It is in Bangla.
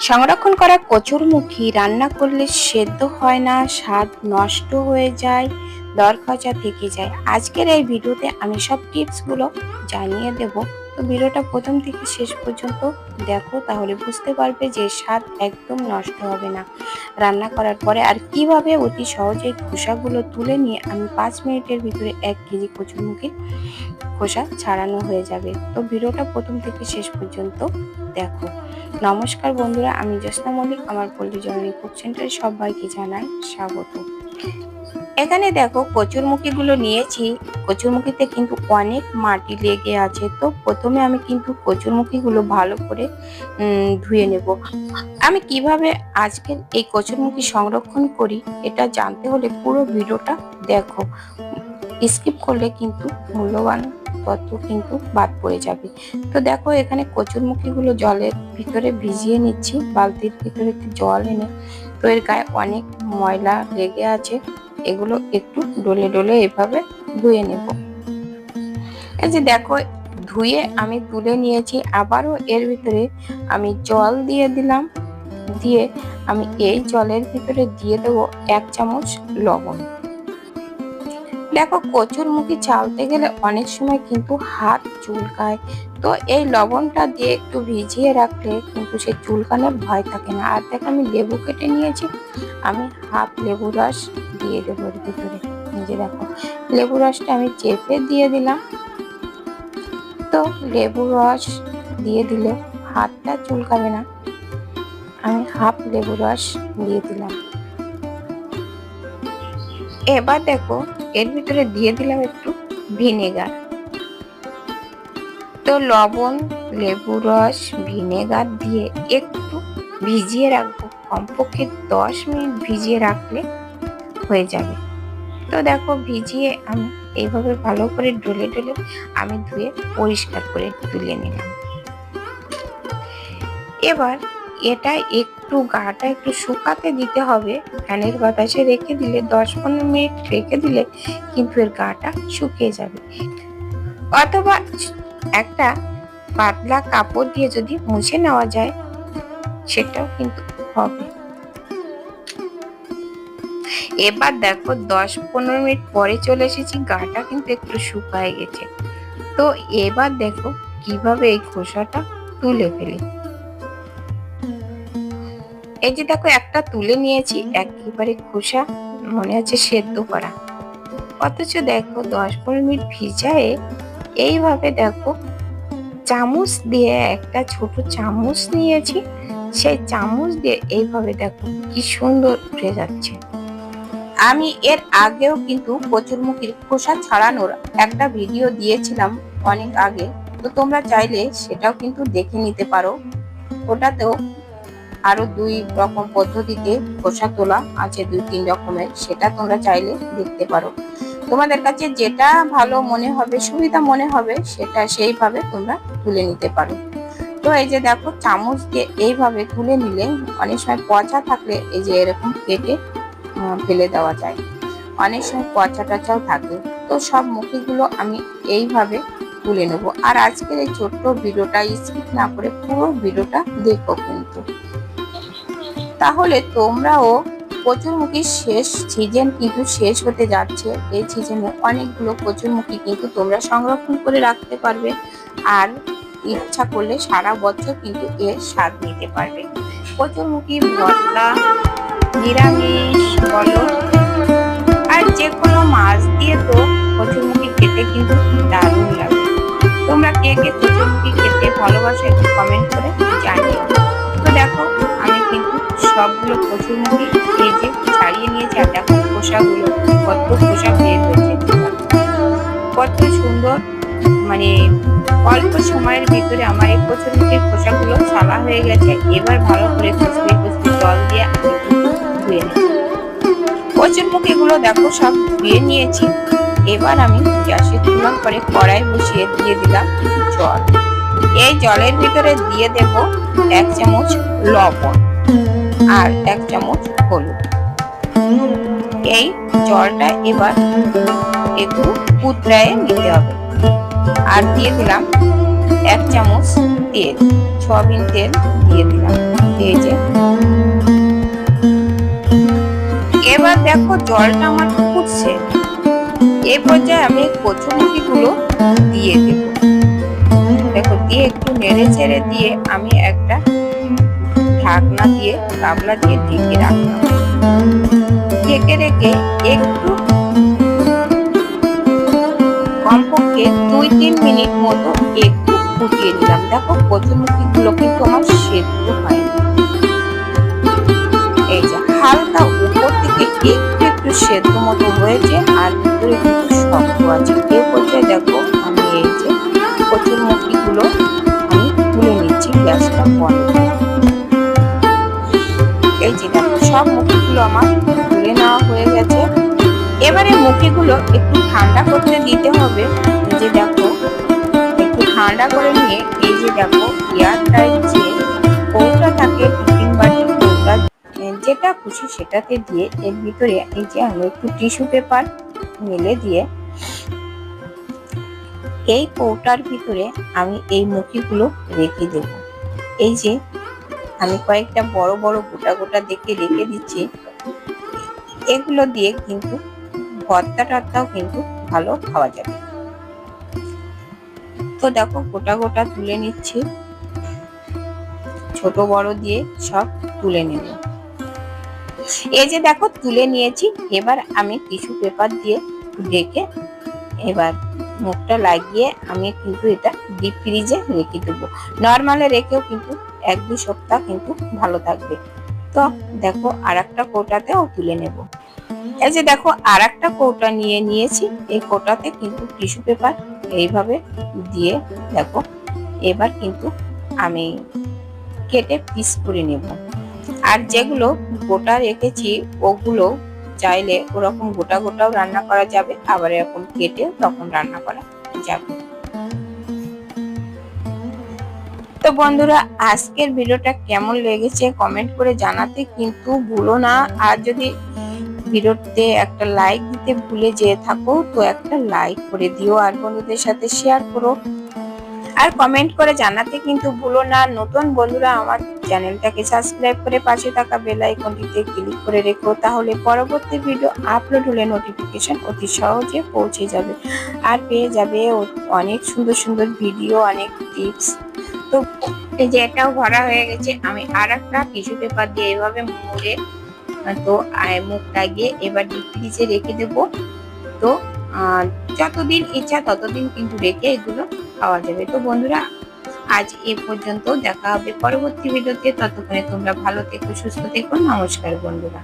সংরক্ষণ করা কচুরমুখী রান্না করলে সেদ্ধ হয় না স্বাদ নষ্ট হয়ে যায়। দরকাজা থেকে যায়। আজকের এই ভিডিওতে আমি সব টিপসগুলো জানিয়ে দেব। তো ভিডিওটা প্রথম থেকে শেষ পর্যন্ত দেখো, তাহলে বুঝতে পারবে যে স্বাদ একদম নষ্ট হবে না। রান্না করার পরে আর কীভাবে অতি সহজে খোসাগুলো তুলে নিয়ে আমি পাঁচ মিনিটের ভিতরে এক কেজি কচুরমুখী খোসা ছাড়ানো হয়ে যাবে। তো ভিডিওটা প্রথম থেকে শেষ পর্যন্ত দেখো। নমস্কার বন্ধুরা, আমি জ্যোৎস্না মল্লিক, আমার পল্লী জননী কুক সেন্টারে সবাইকে জানাই স্বাগত। এখানে দেখো কচুরমুখীগুলো নিয়েছি। কচুরমুখীতে কিন্তু অনেক মাটি লেগে আছে। তো প্রথমে আমি কিন্তু কচুরমুখীগুলো ভালো করে ধুয়ে নেব। আমি কীভাবে আজকের এই কচুরমুখী সংরক্ষণ করি এটা জানতে হলে পুরো ভিডিওটা দেখো। স্কিপ করলে কিন্তু মূল্যবান তথ্য কিন্তু বাদ পড়ে যাবে। তো দেখো এখানে কচুরমুখীগুলো জলের ভিতরে ভিজিয়ে নিচ্ছি, বালতির ভিতরে জল এনে। তো এর গায়ে অনেক ময়লা লেগে আছে। এগুলো একটু ডলে ডলে এভাবে ধুয়ে নেব। এই যে দেখো, ধুয়ে আমি তুলে নিয়েছি, আবারও এর ভিতরে আমি জল দিয়ে দিলাম। দিয়ে আমি এই জলের ভিতরে দিয়ে দেবো এক চামচ লবণ। দেখো কচুর মুখি চালতে গেলে অনেক সময় কিন্তু হাত চুলকায়। তো এই লবণটা দিয়ে একটু ভিজিয়ে রাখলে কিন্তু সে চুলকানোর ভয় থাকে না। আর দেখো, আমি লেবু কেটে নিয়েছি। আমি হাফ লেবু রস দিয়ে দেবো এর ভিতরে। নিজে দেখো, লেবু রসটা আমি চেপে দিয়ে দিলাম। তো লেবু রস দিয়ে দিলে হাতটা চুলকাবে না। আমি হাফ লেবু রস দিয়ে দিলাম। এবার দেখো এর ভিতরে দিয়ে দিলাম একটু ভিনেগার। তো লবণ, লেবু রস, ভিনেগার দিয়ে একটু ভিজিয়ে রাখব। কমপক্ষে দশ মিনিট ভিজিয়ে রাখলে হয়ে যাবে। তো দেখো ভিজিয়ে আমি, এইভাবে ভালো করে ডলে ডলে আমি ধুয়ে পরিষ্কার করে তুলে নিলাম। এবার এটা একটু গাটা একটু শুকাতে দিতে হবে। ফ্যানের বাতাসে রেখে দিলে, দশ পনেরো মিনিট রেখে দিলে কিন্তু এর গাটা শুকিয়ে যাবে। অথবা একটা পাতলা কাপড় দিয়ে যদি মুছে নেওয়া যায়, সেটাও কিন্তু হবে। এবার দেখো, দশ পনেরো মিনিট পরে চলে এসেছি, গাটা কিন্তু একটু শুকায় গেছে। তো এবার দেখো, কীভাবে এই খোসাটা তুলে ফেলি। এই যে দেখো একটা তুলে নিয়েছি একেবারে খোসা মনে হচ্ছে সেদ্ধ করা। অথচ দেখো দশ পনেরো মিনিট ভিজায়ে এইভাবে দেখো চামচ দিয়ে একটা ছোট চামচ নিয়েছি। সেই চামচ দিয়ে এইভাবে দেখো কি সুন্দর উঠে যাচ্ছে। আমি এর আগেও কিন্তু প্রচুর কচুরমুখির খোসা ছাড়ানোর একটা ভিডিও দিয়েছিলাম অনেক আগে। তো তোমরা চাইলে সেটাও কিন্তু দেখে নিতে পারো। ওটাতেও আরও দুই রকম পদ্ধতিতে খোসা তোলা আছে, দুই, তিন রকমের। সেটা তোমরা চাইলে দেখতে পারো। তোমাদের কাছে যেটা ভালো মনে হবে, সুবিধা মনে হবে, সেটা সেইভাবে তোমরা তুলে নিতে পারো। তো এই যে দেখো চামচ দিয়ে এইভাবে তুলে নিলে অনেক সময় পচা থাকলে এই যে এরকম কেটে ফেলে দেওয়া যায়। অনেক সময় পচা টচাও থাকে। তো সব মুখিগুলো আমি এইভাবে তুলে নেব। আর আজকের এই ছোট্ট ভিডিওটা, স্কিপ না করে পুরো ভিডিওটা দেখো কিন্তু। তাহলে তোমরাও কচুরমুখী শেষ সিজন কিন্তু শেষ হতে যাচ্ছে। এই সিজনে অনেকগুলো কচুরমুখী কিন্তু তোমরা সংরক্ষণ করে রাখতে পারবে আর ইচ্ছা করলে সারা বছর কিন্তু এর স্বাদ নিতে পারবে। কচুরমুখী, ভর্তা, নিরামিষ বলো আর যে কোনো মাছ দিয়ে তো কচুরমুখী খেতে কিন্তু দারুণ লাগে। তোমরা কে কে কচুরমুখী খেতে ভালোবাসো একটু কমেন্ট করে জানিও। তো দেখো আমি কিন্তু সবগুলো কচুরমুখী ভেজে ছাড়িয়ে নিয়েছি আর দেখো খোসাগুলো কত খোসা বের হয়েছে। কত সুন্দর মানে অল্প সময়ের ভিতরে আমার এই কচুরমুখির খোসাগুলো ছালা হয়ে গেছে। এবার ভালো করে কুচকে কুচকে জল দিয়ে আমি ধুয়ে নেব। কচুরমুখিগুলো দেখো সব ধুয়ে নিয়েছি। এবার আমি গ্যাসে তুলার পরে কড়াই বসিয়ে দিয়ে দিলাম জল। এই জলের ভিতরে দিয়ে দেব এক চামচ লবণ। আর এক চামচ হলুদ। এই জলটা এবার একটু কুতরায় নিতে হবে। আর দিয়ে দিলাম এক চামচ তেল। সয়াবিন তেল দিয়ে দিলাম। এই যে। এবার দেখো জলটা আমার ফুটছে। এই পর্যায়ে আমি কচুমুখি গুলো দিয়ে দেব। দেখো দিয়ে একটু নেড়ে চেড়ে দিয়ে আমি একটা ঢাকনা দিয়ে গাবলা দিয়ে ঢেকে রাখলাম। ঢেকে রেখে একটু কমপক্ষে দুই তিন মিনিট মতো একটু ফুটিয়ে নিলাম। দেখো কচুরমুখী গুলো কিন্তু আমার সেদ্ধ হয়নি। এই যে হালকা উপর থেকে একটু একটু সেদ্ধ মতো হয়েছে, আর ভিতরে কিন্তু সব মুখিগুলো আমার তুলে নেওয়া হয়ে গেছে। এবারে মুখিগুলো একটু ঠান্ডা করতে দিতে হবে। যে দেখো, একটু ঠান্ডা করে নিয়ে এই যে দেখো এয়ার টাইট যে কৌটা থাকে যেটা খুশি সেটাতে দিয়ে এর ভিতরে এই যে আমি একটু টিস্যু পেপার মেলে দিয়ে এই কৌটার ভিতরে আমি এই মুখিগুলো রেখে দেব। এই যে আমি কয়েকটা বড় বড় গোটা গোটা দেখে রেখে দিচ্ছি। এগুলো দিয়ে কিন্তু ভর্তা টর্তাও কিন্তু ভালো খাওয়া যাবে। তো দেখো গোটা গোটা তুলে নিচ্ছি। ছোট বড় দিয়ে সব তুলে নেব। এই যে দেখো তুলে নিয়েছি, এবার আমি টিস্যু পেপার দিয়ে ঢেকে এবার মুখটা লাগিয়ে আমি কিন্তু এটা ডিপ ফ্রিজে রেখে দেবো। নর্মালে রেখেও কিন্তু এক দুই সপ্তাহ কিন্তু ভালো থাকবে। তো দেখো আর একটা কৌটাতেও তুলে নেব। এই যে দেখো আর একটা কৌটা নিয়ে নিয়েছি, এই কৌটাতে কিন্তু টিস্যু পেপার এইভাবে দিয়ে দেখো, এবার কিন্তু আমি কেটে পিস করে নেব। আর যেগুলো গোটা রেখেছি, ওগুলো চাইলে ওরকম গোটা গোটাও রান্না করা যাবে, আবার এরকম কেটে তখন রান্না করা যাবে। তো বন্ধুরা, আজকের ভিডিওটা কেমন লেগেছে কমেন্ট করে জানাতে কিন্তু ভুলো না। আর যদি ভিডিওতে একটা লাইক দিতে ভুলে যেয়ে থাকো, তো একটা লাইক করে দিও আর বন্ধুদের সাথে শেয়ার করো। আর কমেন্ট করে জানাতে কিন্তু ভুলো না। নতুন বন্ধুরা, আমার চ্যানেলটাকে সাবস্ক্রাইব করে পাশে থাকা বেল আইকনটিতে ক্লিক করে রেখো। তাহলে পরবর্তী ভিডিও আপলোড হলে নোটিফিকেশন অতি সহজে পৌঁছে যাবে। আর পেয়ে যাবে অনেক সুন্দর সুন্দর ভিডিও অনেক টিপস তো এই যে এটাও ভরা হয়ে গেছে আমি আর একটা টিস্যু পেপার দিয়ে এভাবে মুড়ে তো আহ, মুখ লাগিয়ে এবার ডিপ ফ্রিজে রেখে দেবো। তো যতদিন ইচ্ছা ততদিন কিন্তু রেখে এগুলো খাওয়া যাবে। তো বন্ধুরা আজ এ পর্যন্ত দেখা হবে পরবর্তী ভিডিওতে ততক্ষণে তোমরা ভালো থেকো সুস্থ থেকো। নমস্কার বন্ধুরা।